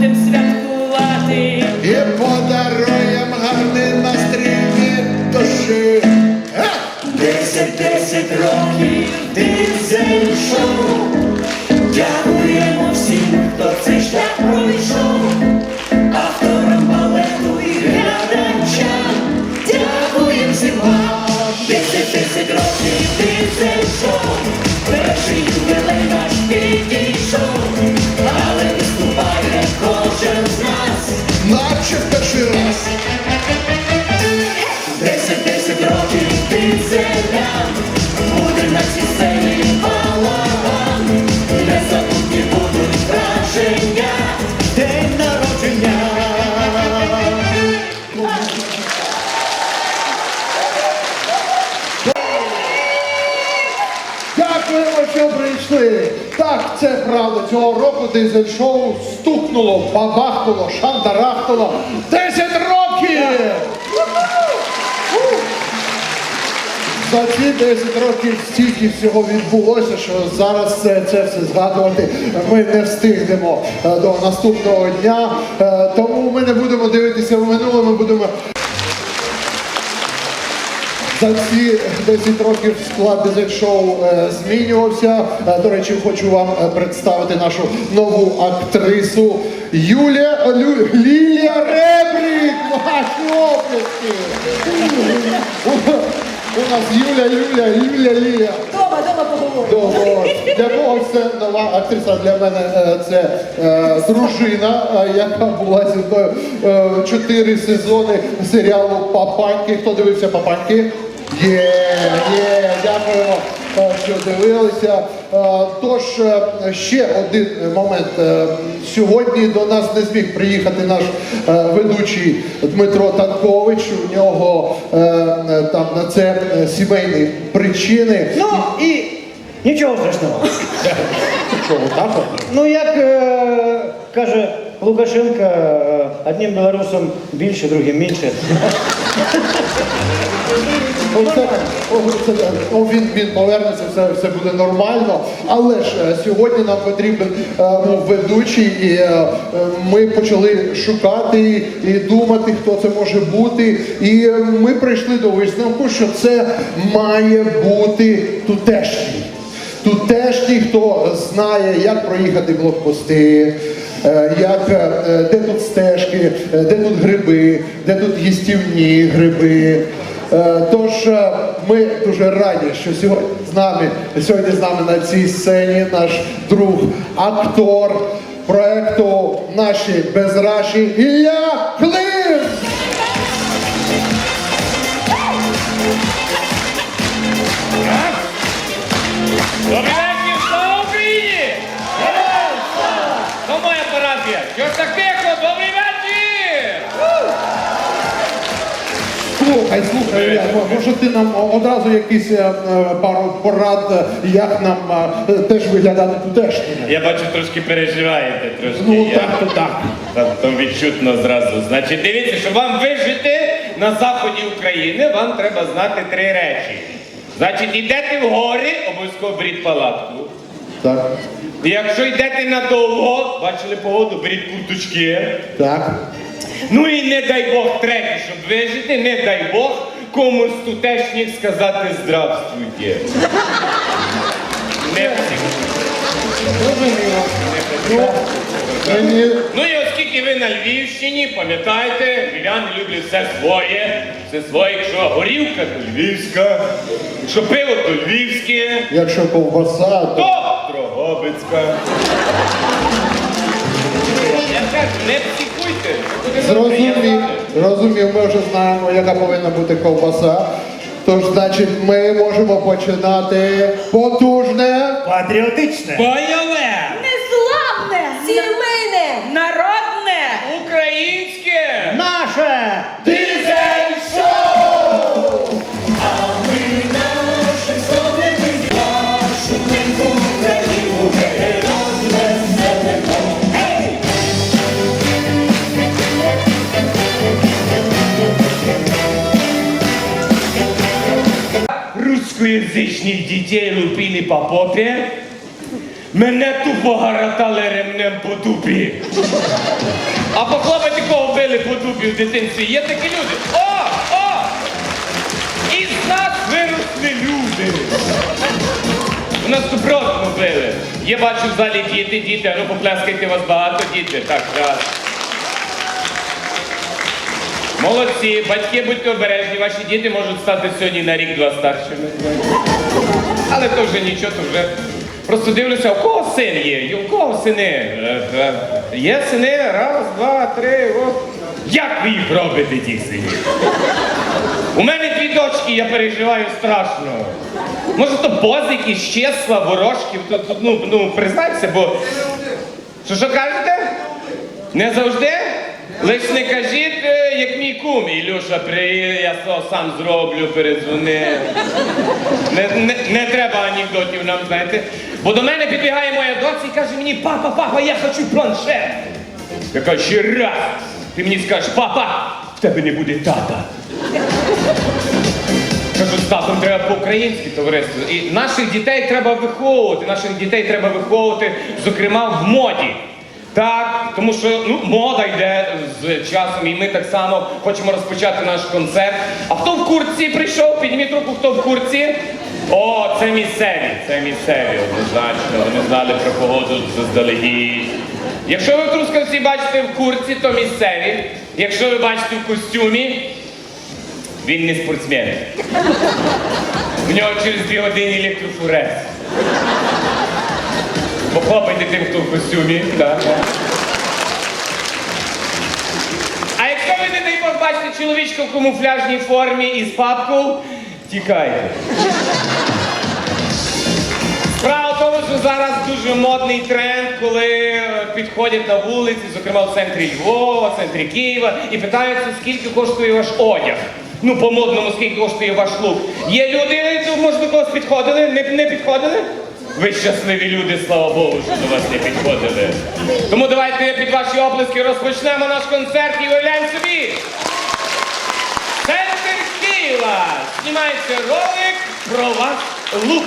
them Що прийшли. Так, це правда. Цього року дизель-шоу стукнуло, бабахнуло, шандарахнуло. 10 років! За ці 10 років стільки всього відбулося, що зараз це, це все згадувати ми не встигнемо е, до наступного дня. Е, Тому ми не будемо дивитися в минуле, ми будемо за ці 10 років склад дизель-шоу е, змінювався. Е, До речі, хочу вам е, представити нашу нову актрису Юлія Лю, Лілія Ребрік. Ваші оплески! У нас Юля, Юля, Юля, Лілія. Дома, дома поговоримо. Для когось це нова актриса, для мене це е, дружина, яка була зі мною чотири сезони серіалу Папаньки. Хто дивився Папаньки? Є, є, дякуємо, е, що дивилися. Е, Тож е, ще один момент. Сьогодні до нас не зміг приїхати наш ведучий Дмитро Танкович. У нього там на це сімейні причини. Ну і нічого страшного. Що, отак от? Ну як е, каже Лукашенко, одним білорусом більше, другим менше. Він, він повернеться, все, все буде нормально. Але ж е, сьогодні нам потрібен ну, ведучий, і е, ми почали шукати і думати, хто це може бути. І ми прийшли до висновку, що це має бути тутешній. Тутешній, хто знає, як проїхати блокпости, як, де тут стежки, де тут гриби, де тут їстівні гриби. Е, Тож е, ми дуже раді, що сьогодні з нами сьогодні з нами на цій сцені наш друг, актор проекту Наші безраші Ілля Клим! Добрий Слухай, слухай, мо- може ти нам одразу якісь е, е, пару порад, е, як нам е, теж виглядати тутешніми? Я бачу, трошки переживаєте, трошки. Ну я... так, то так. Там відчутно зразу. Значить, дивіться, щоб вам вижити на заході України, вам треба знати три речі. Значить, йдете в гори, обов'язково беріть палатку. Так, І якщо йдете надовго, бачили погоду, беріть курточки. так. Ну і не дай Бог третє, щоб вижити, не дай Бог комусь тутешніх сказати здравствуйте. Не всіх. Ну, мені Ну і оскільки ви на Львівщині, пам'ятайте, львів'яни люблять все своє, все своє, якщо горілка, то львівська, якщо пиво, то львівське, Якщо ковбаса, то то Дрогобицька. Я кажу, не психуйте, зрозумів, розумів, ми вже знаємо, яка повинна бути ковбаса. Тож, значить, ми можемо починати потужне. Патріотичне. Бойове, Незламне, сімейне, народне. українське, Наше! Русскоязычных детей лупили по попе, Мене тупо гаратали ремнем по дупі. А похлопати кого били по дупі в дитинстві. Є такі люди. О! О! Із нас виросли люди. У нас добротно били. Є, бачу в залі діти, діти, а ну попляскайте вас багато, діти. Так, раз. Молодці, батьки, будьте обережні, ваші діти можуть стати сьогодні на рік-два старшими. Але то вже нічого, то вже. Просто дивлюся, у кого син є, у кого сини? Е, е, Є сини, раз, два, три, о. Як ви їх робите, тих синів? У мене дві дочки, я переживаю страшно. Може, то бозики, щесла, ворожків, то, то, ну, ну, признайся, бо. Що що кажете? Не завжди? Лиш не кажіть, як мій кум. Ілюша, приїде, я сам зроблю, передзвони. Не, не, не треба анекдотів нам, знаєте. Бо до мене підбігає моя доця і каже мені, папа, папа, я хочу планшет. Я кажу, ще раз. Ти мені скажеш, папа, в тебе не буде тата. Кажу, з татом треба по-українськи товариство. І наших дітей треба виховувати. Наших дітей треба виховувати, зокрема, в моді. Так, тому що ну, мода йде з часом, і ми так само хочемо розпочати наш концерт. А хто в куртці прийшов? Підніміть руку, хто в куртці. О, це місцеві, це місцеві, однозначно. Вони знали про погоду заздалегідь. Якщо ви в Трускавці бачите в куртці, то місцеві. Якщо ви бачите в костюмі, він не спортсмен. У нього через дві години електрофурез. Похлопайте тим, хто в костюмі. Да. А якщо ви не дай Бог чоловічка в камуфляжній формі і з папкою, тікайте. Справа в тому, що зараз дуже модний тренд, коли е, підходять на вулиці, зокрема в центрі Львова, в центрі Києва, і питаються, скільки коштує ваш одяг. Ну, по-модному, скільки коштує ваш лук. Є люди, когось підходили? Не, не підходили? Ви щасливі люди, слава Богу, що до вас не підходили. Тому давайте під ваші облиски розпочнемо наш концерт і уявляємо собі. Центр Києва! Знімається ролик про ваш лук.